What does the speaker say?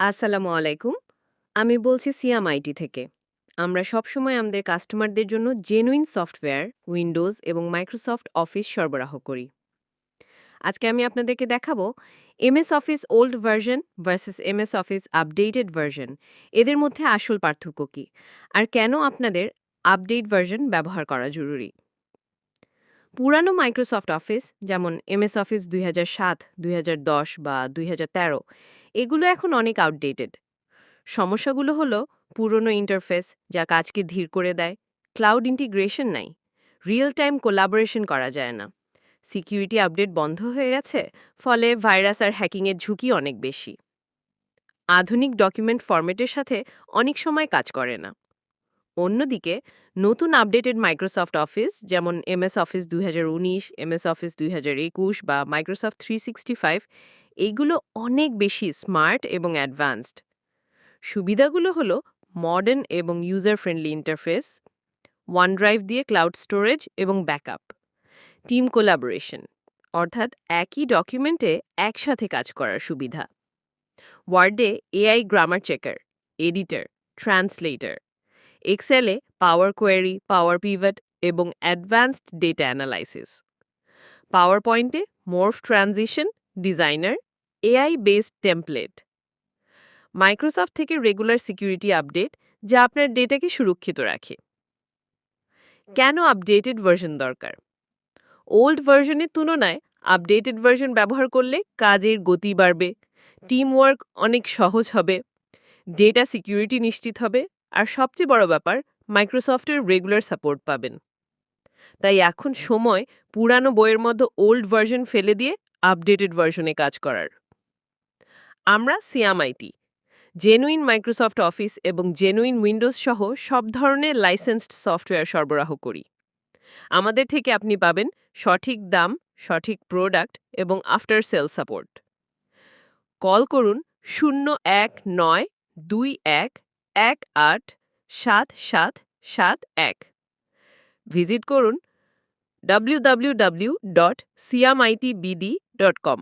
আসসালামু আলাইকুম। আমি বলছি সিয়াম আইটি থেকে। আমরা সবসময় আমাদের কাস্টমারদের জন্য জেনুইন সফটওয়্যার উইন্ডোজ এবং মাইক্রোসফট অফিস সরবরাহ করি। আজকে আমি আপনাদেরকে দেখাবো MS Office old version versus MS Office updated version এদের মধ্যে আসল পার্থক্য কী? আর কেন আপনাদের আপডেট ভার্সন ব্যবহার করা জরুরি? পুরানো মাইক্রোসফট অফিস যেমন এমএস অফিস দুই হাজার সাত, দুই হাজার দশ বা দুই হাজার তেরো, এগুলো এখন অনেক আউটডেটেড সমস্যাগুলো হলো পুরনো ইন্টারফেস যা কাজকে ধীর করে দেয় ক্লাউড ইন্টিগ্রেশন নাই রিয়েল টাইম কোলাবোরেশন করা যায় না। সিকিউরিটি আপডেট বন্ধ হয়ে গেছে, ফলে ভাইরাস আর হ্যাকিংয়ের ঝুঁকি অনেক বেশি। আধুনিক ডকুমেন্ট ফরম্যাটের সাথে অনেক সময় কাজ করে না। অন্যদিকে, নতুন আপডেটেড মাইক্রোসফট অফিস যেমন এমএস অফিস দুই এমএস অফিস হাজার একুশ বা মাইক্রোসফট থ্রি এইগুলো অনেক বেশি স্মার্ট এবং অ্যাডভান্সড সুবিধাগুলো হলো মডার্ন এবং user friendly interface OneDrive দিয়ে ক্লাউড স্টোরেজ এবং ব্যাকআপ টিম কোলাবোরেশন অর্থাৎ একই ডকুমেন্টে একসাথে কাজ করার সুবিধা। ওয়ার্ডে AI grammar checker editor translator এক্সেলে Power Query Power pivot এবং অ্যাডভান্সড ডেটা অ্যানালাইসিস পাওয়ার পয়েন্টে morph transition designer AI based template Microsoft থেকে রেগুলার সিকিউরিটি আপডেট যা আপনার ডেটাকে সুরক্ষিত রাখে। কেন আপডেটেড ভার্সন দরকার? ওল্ড ভার্সনের তুলনায় আপডেটেড ভার্সন ব্যবহার করলে কাজের গতি বাড়বে টিম ওয়ার্ক অনেক সহজ হবে ডেটা সিকিউরিটি নিশ্চিত হবে আর সবচেয়ে বড় ব্যাপার মাইক্রোসফটের রেগুলার সাপোর্ট পাবেন। তাই এখন সময় পুরানো বইয়ের মধ্যে ওল্ড ভার্সন ফেলে দিয়ে আপডেটেড ভার্সনে কাজ করার। আমরা Siam IT genuine Microsoft Office এবং জেনুইন উইন্ডোজ সহ সব ধরনের লাইসেন্সড সফটওয়্যার সরবরাহ করি। আমাদের থেকে আপনি পাবেন সঠিক দাম সঠিক প্রোডাক্ট এবং আফটার সেল সাপোর্ট কল করুন শূন্য এক নয় দুই এক এক আট সাত সাত সাত এক। ভিজিট করুন www.siamitbd.com